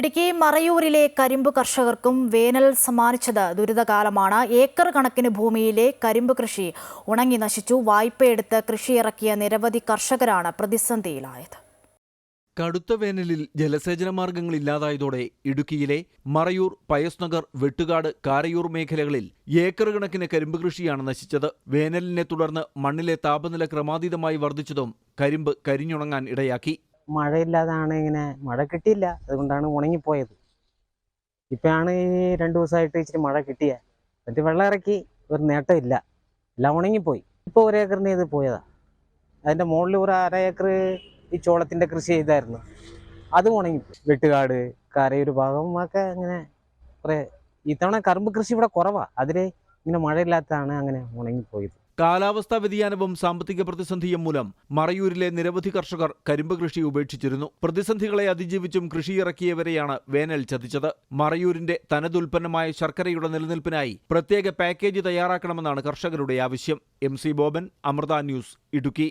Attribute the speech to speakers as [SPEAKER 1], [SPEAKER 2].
[SPEAKER 1] ഇടുക്കി മറയൂരിലെ കരിമ്പ് കർഷകർക്കും വേനൽ സമ്മാനിച്ചത് ദുരിതകാലമാണ്. ഏക്കർ കണക്കിന് ഭൂമിയിലെ കരിമ്പ് കൃഷി ഉണങ്ങി നശിച്ചു. വായ്പയെടുത്ത് കൃഷിയിറക്കിയ നിരവധി കർഷകരാണ് പ്രതിസന്ധിയിലായത്.
[SPEAKER 2] കടുത്ത വേനലിൽ ജലസേചന മാർഗങ്ങൾ ഇല്ലാതായതോടെ ഇടുക്കിയിലെ മറയൂർ പയസ്നഗർ വെട്ടുകാട് കാരയൂർ മേഖലകളിൽ ഏക്കർ കണക്കിന് കരിമ്പ് കൃഷിയാണ് നശിച്ചത്. വേനലിനെ തുടർന്ന് മണ്ണിലെ താപനില ക്രമാതീതമായി വർദ്ധിച്ചതും കരിമ്പ് കരിഞ്ഞുണങ്ങാൻ ഇടയാക്കി.
[SPEAKER 3] മഴയില്ലാതാണ് ഇങ്ങനെ മഴ കിട്ടിയില്ല. അതുകൊണ്ടാണ് ഉണങ്ങിപ്പോയത്. ഇപ്പോഴാണ് ഈ രണ്ട് ദിവസമായിട്ട് ഇച്ചിരി മഴ കിട്ടിയ. എന്നിട്ട് വെള്ളം ഇറക്കി ഒരു നേട്ടമില്ല എല്ലാം ഉണങ്ങിപ്പോയി. ഇപ്പോൾ ഒരു ഏക്കറിന് ഇത് പോയതാ. അതിന്റെ മുകളിൽ ഒരു അര ഏക്കർ ഈ ചോളത്തിന്റെ കൃഷി ചെയ്തായിരുന്നു. അതും ഉണങ്ങിപ്പോയി. വെട്ടുകാട് കരയൊരു ഭാഗം ഒക്കെ അങ്ങനെ കുറേ ഇത്തവണ കറുമ്പ് കൃഷി ഇവിടെ കുറവാണ് അതിൽ ഇങ്ങനെ മഴയില്ലാത്തതാണ് അങ്ങനെ ഉണങ്ങിപ്പോയത്.
[SPEAKER 2] കാലാവസ്ഥാ വ്യതിയാനവും സാമ്പത്തിക പ്രതിസന്ധിയും മൂലം മറയൂരിലെ നിരവധി കർഷകർ കരിമ്പ് കൃഷി ഉപേക്ഷിച്ചിരുന്നു. പ്രതിസന്ധികളെ അതിജീവിച്ചും കൃഷിയിറക്കിയവരെയാണ് വേനൽ ചതിച്ചത്. മറയൂരിന്റെ തനതുൽപ്പന്നമായ ശർക്കരയുടെ നിലനിൽപ്പിനായി പ്രത്യേക പാക്കേജ് തയ്യാറാക്കണമെന്നാണ് കർഷകരുടെ ആവശ്യം. M C Boban Amrita news Idukki.